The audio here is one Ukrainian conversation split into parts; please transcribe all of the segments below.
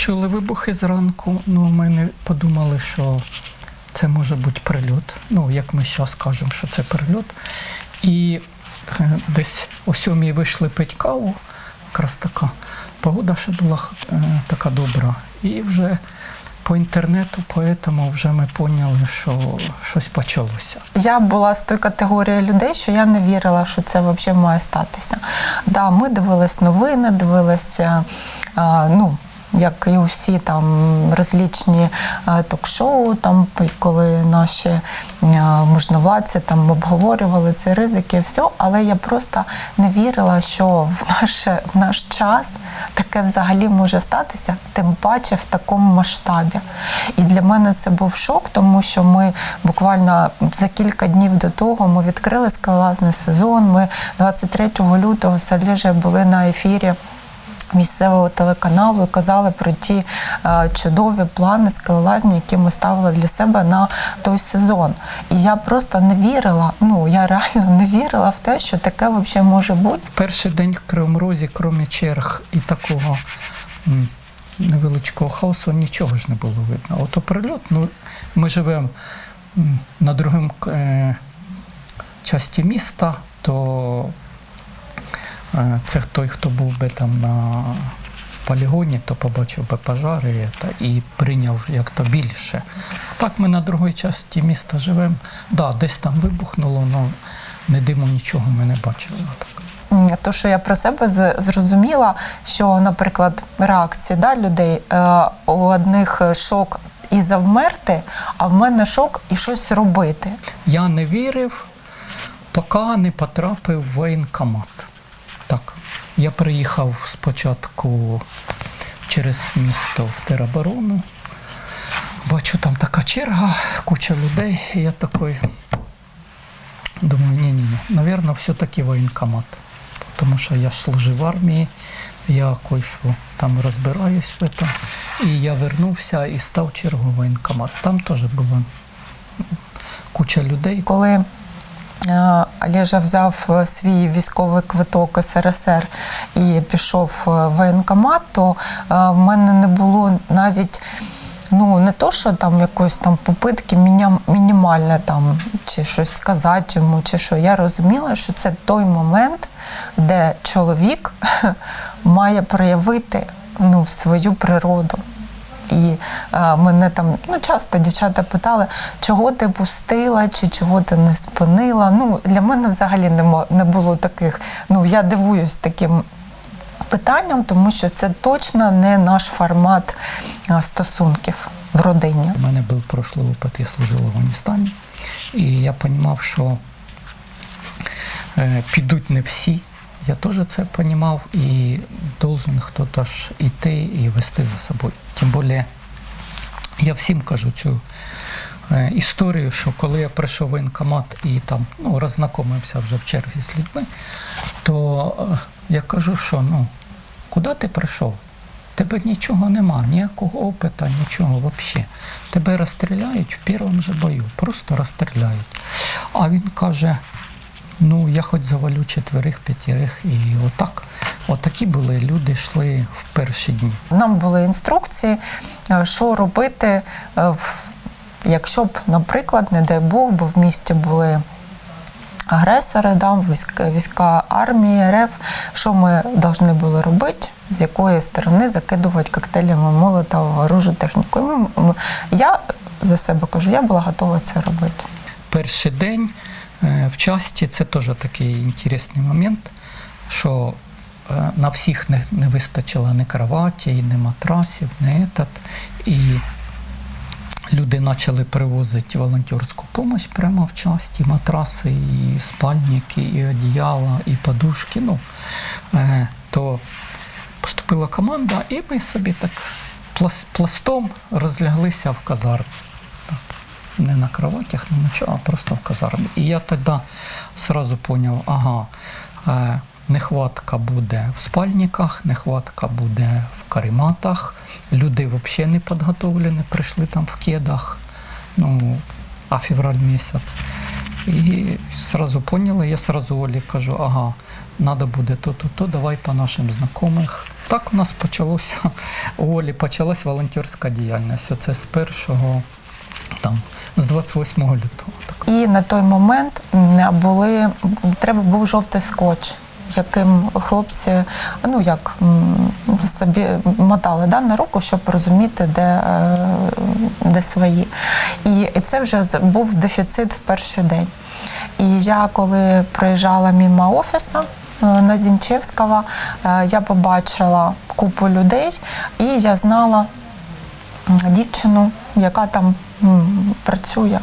почули вибухи зранку, ну ми не подумали, що це може бути прильот. Ну, як ми зараз кажемо, що це прильот. І е, десь о сьомій вийшли пити каву, якраз така погода ще була е, така добра. І вже по інтернету, поэтому вже ми поняли, що щось почалося. Я була з тої категорії людей, що я не вірила, що це взагалі має статися. Да, ми дивились новини, дивилися, ну. Як і усі там розлічні е, ток-шоу, там коли наші е, можновладці там обговорювали ці ризики, все, але я просто не вірила, що в наш, в наш час таке взагалі може статися, тим паче в такому масштабі. І для мене це був шок, тому що ми буквально за кілька днів до того ми відкрили скалолазний сезон. Ми 23 лютого з Олежею були на ефірі. Місцевого телеканалу і казали про ті е, чудові плани скалолазні, які ми ставили для себе на той сезон. І я просто не вірила. Ну я реально не вірила в те, що таке взагалі може бути. Перший день в Кривому Розі, крім черг і такого невеличкого хаосу, нічого ж не було видно. Ото прильот, ну, ми живемо на другому е, часті міста, то це той, хто був би там на полігоні, то побачив би пожари та, і прийняв як то більше. Так ми на другій часті міста живемо. Да, десь там вибухнуло, але не диму нічого ми не бачили. Так. То, що я про себе зрозуміла, що, наприклад, реакції да, людей е, у одних шок і завмерти, а в мене шок і щось робити. Я не вірив, поки не потрапив в воєнкомат. Так, я приїхав спочатку через місто в тероборону. Бачу, там така черга, куча людей. І я такий думаю, ні-ні, ні, навірно, все-таки воєнкомат. Тому що я служив в армії, я кое-що там розбираюсь в этом. І я вернувся і став чергу в воєнкомат. Там теж було куча людей. Коли Олежа взяв е, свій військовий квиток СРСР і пішов е, в воєнкомат, то е, в мене не було навіть. Ну, не то, що там якоїсь там попитки мінімальне там, чи щось сказати йому, чи що. Я розуміла, що це той момент, де чоловік має проявити ну, свою природу. І е, мене там ну, часто дівчата питали, чого ти пустила, чи чого ти не спинила. Ну, для мене взагалі не, не було таких. Ну, я дивуюсь таким питанням, тому що це точно не наш формат е, стосунків в родині. У мене був прошлий опит, я служив в Афганістані, і я розумів, що е, підуть не всі. Я теж це розумів, і должен хтось ж іти і вести за собою. Тим більше я всім кажу цю е, історію, що коли я прийшов в воєнкомат і там ну, роззнакомився вже в черзі з людьми, то е, я кажу, що ну, куди ти прийшов? Тебе нічого нема, ніякого опита, нічого взагалі. Тебе розстріляють в першому же бою, просто розстріляють. А він каже: ну я хоч завалю четверих, п'ятерих, і отак. Отакі були люди, йшли в перші дні. Нам були інструкції, е, що робити, е, якщо б, наприклад, не дай Бог, бо в місті були агресори, да, війська, війська армії РФ, що ми повинні були робити, з якої сторони закидувати коктейлями молотова, оружу, техніку. Я за себе кажу, я була готова це робити. перший день в часті це теж такий інтересний момент, що е, на всіх не, не вистачило ні кроваті, ні матрасів, ні етат. І люди почали привозити волонтерську допомогу прямо в часті, матраси, і спальники, і одіяла, і подушки. Ну, е, то поступила команда, і ми собі так пластом розляглися в казармі не на кроватях, не на чого, а просто в казармі. І я тоді одразу зрозумів, ага, е, нехватка буде в спальниках, нехватка буде в карематах. Люди взагалі не підготовлені, прийшли там в кедах. Ну, а февраль місяць. І сразу поняли, я сразу Олі кажу, ага, треба буде то-то, то, давай по нашим знайомих Так у нас почалося у Олі почалась волонтерська діяльність. Оце з першого, там, з 28 лютого. Так. І на той момент були треба був жовтий скотч, яким хлопці ну як собі мотали да, на руку, щоб розуміти, де, е, де свої. І, це вже був дефіцит в перший день. І я, коли проїжджала мимо офісу, е, на Зінчевського, е, я побачила купу людей, і я знала дівчину, яка там працює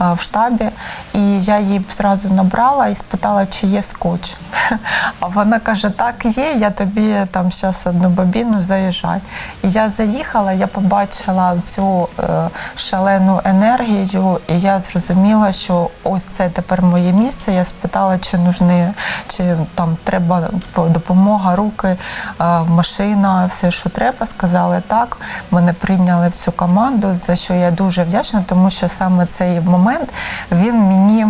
в штабі, і я її зразу набрала і спитала, чи є скотч. А вона каже: Так, є, я тобі там зараз одну бобіну заїжджай. І я заїхала, я побачила цю е, шалену енергію, і я зрозуміла, що ось це тепер моє місце. Я спитала, чи нужны, чи там треба допомога, руки, е, машина, все, що треба. Сказали так. Мене прийняли в цю команду, за що я дуже вдячна, тому що саме цей момент він мені.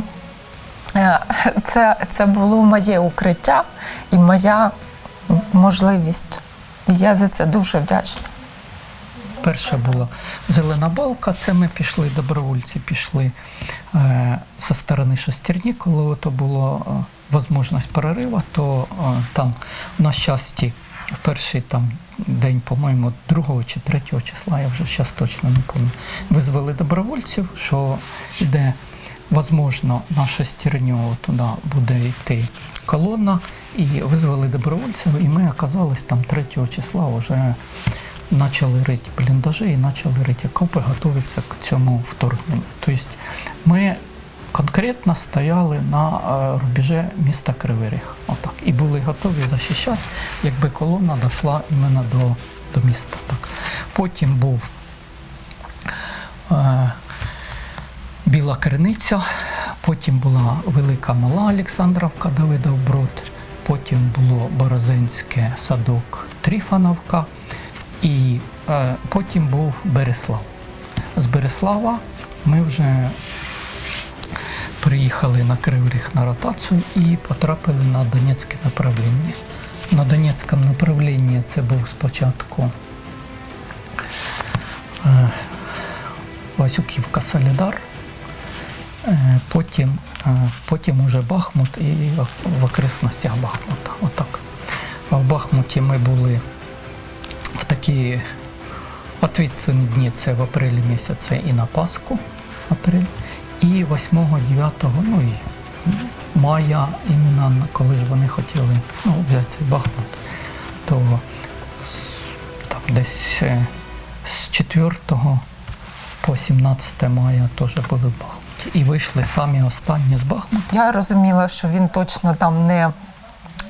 Е, Це, це було моє укриття і моя можливість. Я за це дуже вдячна. Перша була зелена балка. Це ми пішли, добровольці пішли е, зі сторони шестерні, коли то було е, можливість перериву, то е, там на щасті в перший там день, по-моєму, 2 чи 3 числа, я вже зараз точно не пам'ятаю, визвали добровольців, що йде, возможно, на шестерню туди буде йти колона, і визвали добровольців, і ми оказались там 3 числа вже почали рити бліндажі і почали рити окопи, готуватися к цьому вторгненню. Тобто ми конкретно стояли на е, рубежі міста Кривий Ріг. Отак. І були готові захищати, якби колона дійшла іменно до, до міста. Так. Потім був е, Біла Криниця, потім була Велика Мала Олександровка, Давидов Брод, потім було Борозинське садок Тріфановка, і е, потім був Береслав. З Береслава ми вже приїхали на Кривий Ріг на ротацію і потрапили на Донецьке направлення. На Донецькому направлінні це був спочатку е, Васюківка Солідар, е, потім, е, потім уже Бахмут і в окресностях Бахмута. Отак. В Бахмуті ми були в такі відповідні дні, це в апрелі місяці і на Пасху, апрель, і 8-9, ну і мая, іменно коли ж вони хотіли ну, взяти цей Бахмут, то там десь е, з 4 по 17 мая теж були в Бахмуті. І вийшли самі останні з Бахмута. Я розуміла, що він точно там не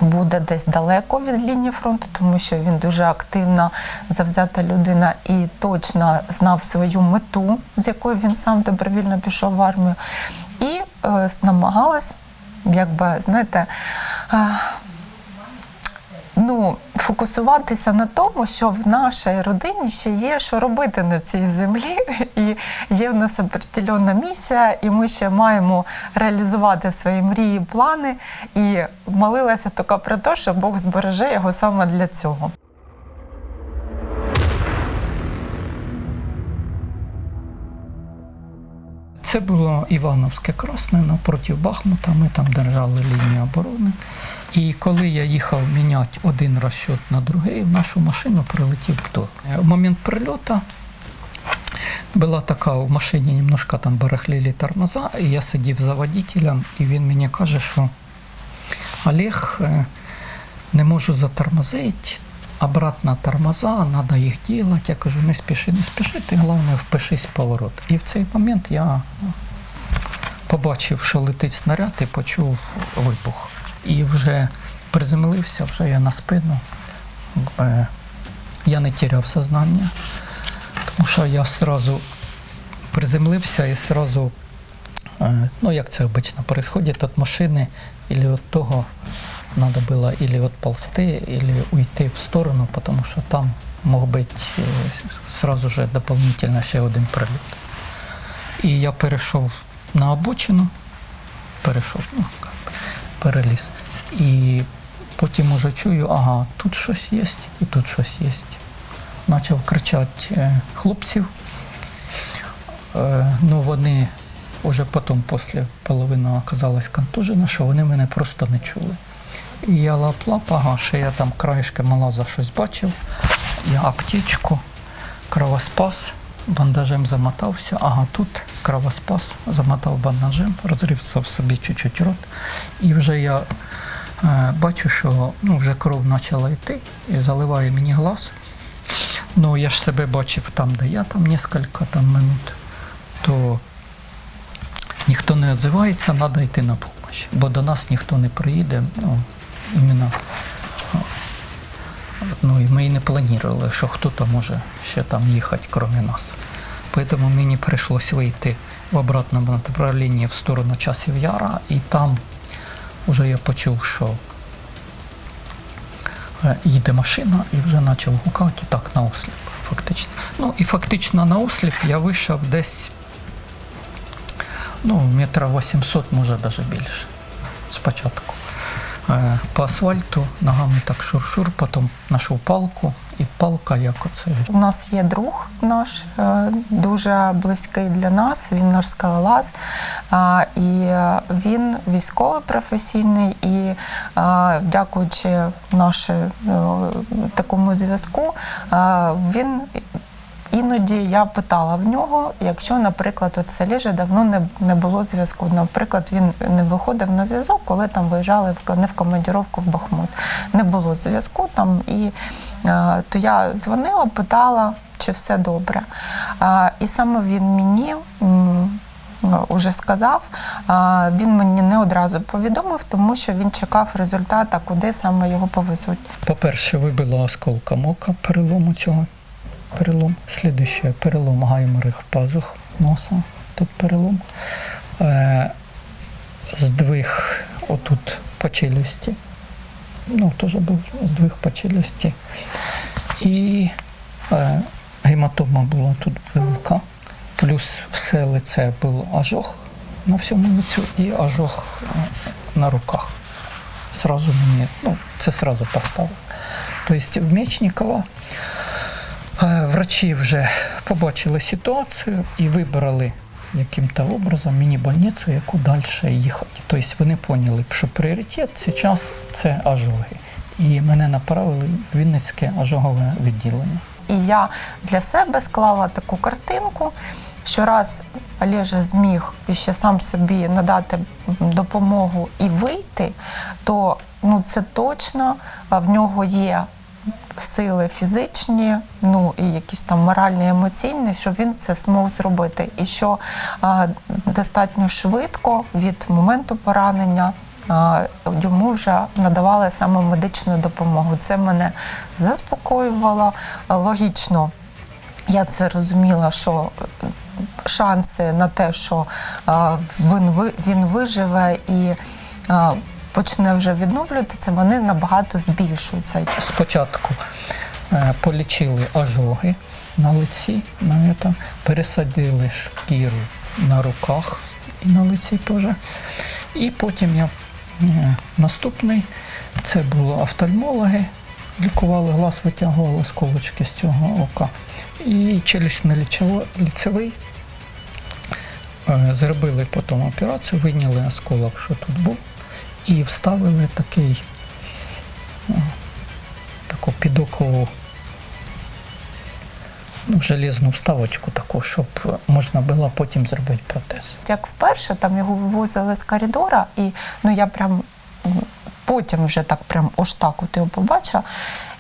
буде десь далеко від лінії фронту, тому що він дуже активна, завзята людина і точно знав свою мету, з якою він сам добровільно пішов в армію, і е, намагалась, якби знаєте. е, Ну, фокусуватися на тому, що в нашій родині ще є що робити на цій землі, і є в нас определенна місія, і ми ще маємо реалізувати свої мрії, плани. І молилася така про те, що Бог збереже його саме для цього. Це було Івановське Красне напроти Бахмута. Ми там держали лінію оборони. І коли я їхав міняти один розчет на другий, в нашу машину прилетів птор. В момент прильоту була така в машині немножко там барахлили тормоза, і я сидів за водителем, і він мені каже, що Олег, е, не можу затормозити, обратно тормоза, треба їх робити. Я кажу, не спіши, не спіши, ти головне впишись в поворот. І в цей момент я побачив, що летить снаряд і почув вибух. І вже приземлився, вже я на спину. Е, Я не тіряв сознання, тому що я одразу приземлився і одразу, ну як це обично происходит, від машини или від того надо было или отползти, или уйти в сторону, потому що там мог бути е, сразу же дополнительно ще один приліт. І я перейшов на обочину, перейшов, ну, переліз. І Потім уже чую, ага, тут щось є і тут щось є. Почав кричати е, хлопців. Е, ну, вони вже потім, після половини оказалась контужена, що вони мене просто не чули. Я лап-лап, ага, ще я там краєшки мала за щось бачив. Я аптечку, кровоспас, бандажем замотався. Ага, тут кровоспас, замотав бандажем, розрізав собі чуть-чуть рот. І вже я е, бачу, що ну, вже кров почала йти і заливає мені глаз. Ну, я ж себе бачив там, де я там кілька там минут, то ніхто не відзивається, треба йти на допомогу. Бо до нас ніхто не приїде. Ну, іменно, ну, і ми і не планували, що хто-то може ще там їхати, крім нас. Поэтому мені прийшлось вийти в обратному направлінні в сторону часів Яра, і там вже я почув, що їде машина і вже почав гукати так на осліп, фактично. Ну і фактично на осліп я вийшов десь ну, метра 800, може навіть більше спочатку. Е, По асфальту ногами так шур-шур, потім знайшов палку, і палка як оце. У нас є друг наш е, дуже близький для нас. Він наш скалолаз, і е, він військовий професійний. І дякуючи нашому такому зв'язку, він. Іноді я питала в нього, якщо, наприклад, от селі вже давно не, не було зв'язку. Наприклад, він не виходив на зв'язок, коли там виїжджали в не в командіровку в Бахмут. Не було зв'язку там, і е, то я дзвонила, питала, чи все добре. А, і саме він мені. Уже сказав, він мені не одразу повідомив, тому що він чекав результата, куди саме його повезуть. По-перше, вибило осколком ока перелому цього перелом. Слідуще перелом гайморих пазух носа. Тут перелом. Е, здвиг отут по челюсті. Ну, теж був здвиг по челюсті. І е, гематома була тут велика. Плюс все лице було ожог на всьому лицю і ожог е, на руках. Сразу мені, ну, це сразу поставив. Тобто в Мечникова Врачі вже побачили ситуацію і вибрали яким-то образом міні-больницю, яку далі їхати. Тобто вони поняли, що пріоритет зараз це ожоги. І мене направили в Вінницьке ожогове відділення. І я для себе склала таку картинку, що раз Олежа зміг ще сам собі надати допомогу і вийти, то ну це точно в нього є сили фізичні, ну і якісь там моральні, емоційні, що він це змог зробити. І що а, достатньо швидко від моменту поранення. Йому вже надавали саме медичну допомогу. Це мене заспокоювало логічно. Я це розуміла, що шанси на те, що він, виживе і почне вже відновлюватися, вони набагато збільшуються. Спочатку е, полічили ожоги на лиці, пересадили шкіру на руках і на лиці теж. І потім я е, наступний, це були офтальмологи, лікували глаз, витягували сколочки з цього ока. І челюстно-ліцевий. Е, Зробили потім операцію, вийняли осколок, що тут був, і вставили такий таку підокову ну, железну вставочку, таку, щоб можна було потім зробити протез. Як вперше там його вивозили з коридора, і ну я прям потім вже так прям ось так от його побачила.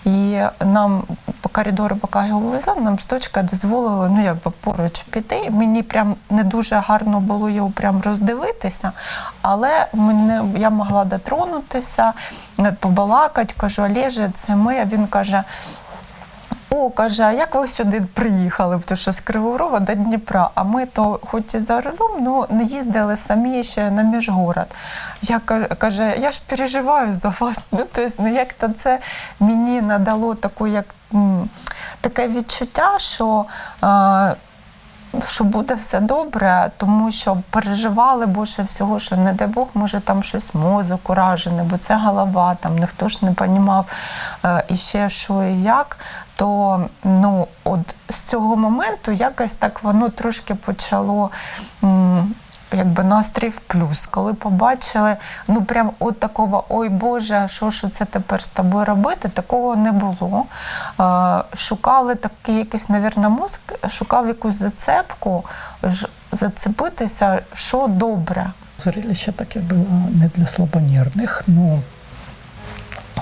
І нам по коридору, поки його вивезли, нам з точка дозволила ну якби поруч піти. Мені прям не дуже гарно було його прям роздивитися, але мене я могла дотронутися, побалакати, кажу, Олеже, це ми. Він каже. О, каже, а як ви сюди приїхали? Тому що з Кривого Рога до Дніпра. А ми то, хоч і за рулем, ну не їздили самі ще на міжгород. Я каже, я ж переживаю за вас. Ну, тобто, ну як то це мені надало таку, як таке відчуття, що. А, що буде все добре, тому що переживали більше всього, що не дай Бог, може там щось мозок уражений, бо це голова, там ніхто ж не розумів е, і ще що і як. То ну, от з цього моменту якось так воно трошки почало. Якби настрій в плюс, коли побачили, ну прям от такого ой Боже, що ж це тепер з тобою робити, такого не було. Шукали такий якийсь, навірно, мозк, шукав якусь зацепку, зацепитися, що добре. Зрелище таке було не для слабонервних. Ну,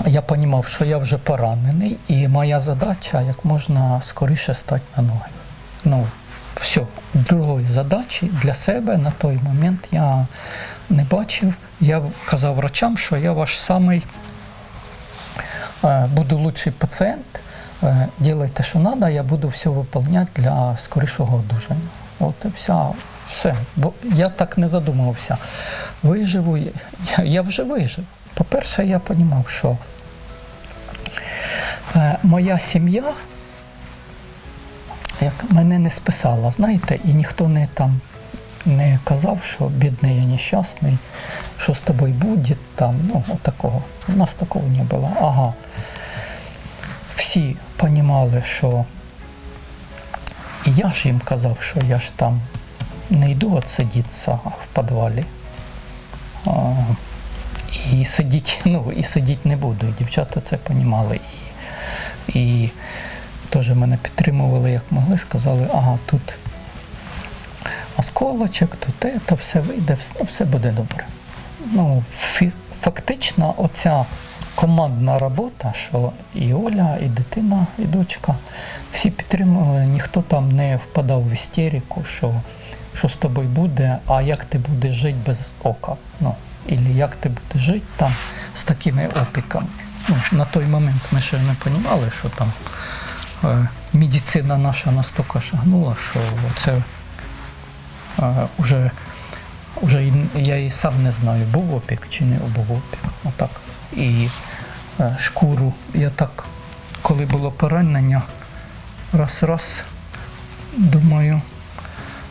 я розумів, що я вже поранений, і моя задача як можна скоріше стати на ноги. Ну, все, другої задачі для себе на той момент я не бачив. Я казав врачам, що я ваш самий е, буду лучший пацієнт. Е, Ділайте, що треба, я буду все виконувати для скорішого одужання. От і вся, все. Бо я так не задумувався. Виживу, я, я вже вижив. По-перше, я розумів, що е, моя сім'я як мене не списала, знаєте, і ніхто не там не казав, що бідний я нещасний, що з тобою буде, там, ну, отакого. У нас такого не було. Ага. Всі розуміли, що і я ж їм казав, що я ж там не йду отсидітися в підвалі. І сидіти, ну, і сидіти не буду. І дівчата це розуміли. І, і теж мене підтримували, як могли, сказали, ага, тут осколочок, тут це, все вийде, все, буде добре. Ну, фактично, оця командна робота, що і Оля, і дитина, і дочка, всі підтримували, ніхто там не впадав в істерику, що, що з тобою буде, а як ти будеш жити без ока. Ну, Ілі як ти будеш жити там з такими опіками. Ну, на той момент ми ще не розуміли, що там медицина наша настільки шагнула, що це е, уже, уже я і сам не знаю, був опік чи не був опік. Отак. І е, шкуру я так, коли було поранення, раз-раз думаю,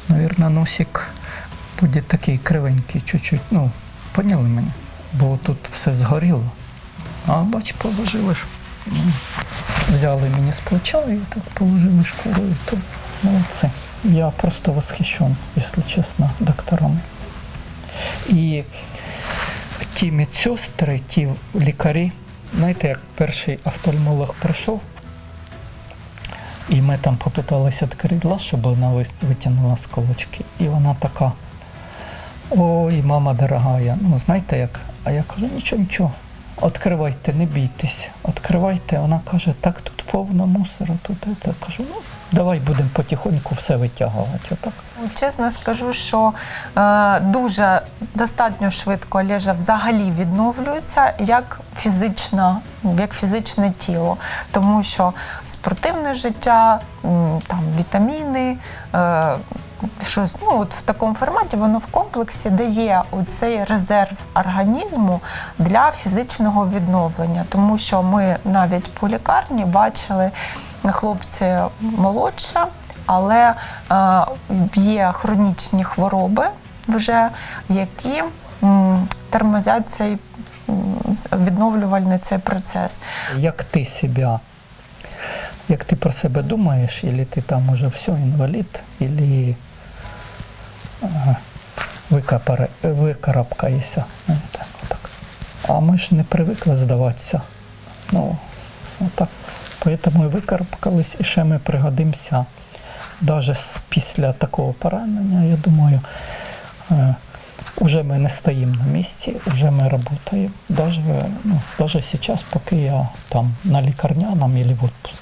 навірно, носик буде такий кривенький, чуть-чуть. Ну, поняли мене? Бо тут все згоріло. А бач, положили ж. Взяли мені з плеча і так положили шкуру, і то молодці. Я просто восхищен, якщо чесно, докторами. І ті медсестри, ті лікарі, знаєте, як перший офтальмолог прийшов, і ми там попиталися відкрити глаз, щоб вона витягнула з. І вона така. Ой, мама дорогая, ну знаєте як? А я кажу, нічого, нічого. Відкривайте, не бійтесь. Відкривайте. Вона каже, так тут повно мусора, тут це. Кажу, ну давай будемо потихоньку все витягувати. Отак. Чесно скажу, що е, дуже достатньо швидко Олежа взагалі відновлюється як фізична, як фізичне тіло, тому що спортивне життя, там вітаміни. Е, Щось ну от в такому форматі воно в комплексі дає цей резерв організму для фізичного відновлення, тому що ми навіть по лікарні бачили хлопці молодше, але е, є хронічні хвороби, вже які тормозять цей відновлювальний цей процес. Як ти себе, як ти про себе думаєш, або ти там уже все, інвалід, викапаре- викарабкаєшся. Ну, так. А ми ж не привикли здаватися. Ну, отак. Поэтому і викарабкались, і ще ми пригодимося. Навіть після такого поранення, я думаю, е, Уже ми не стоїмо на місці, вже ми працюємо. Даже, ну, даже зараз, поки я там на лікарняному або в відпустці.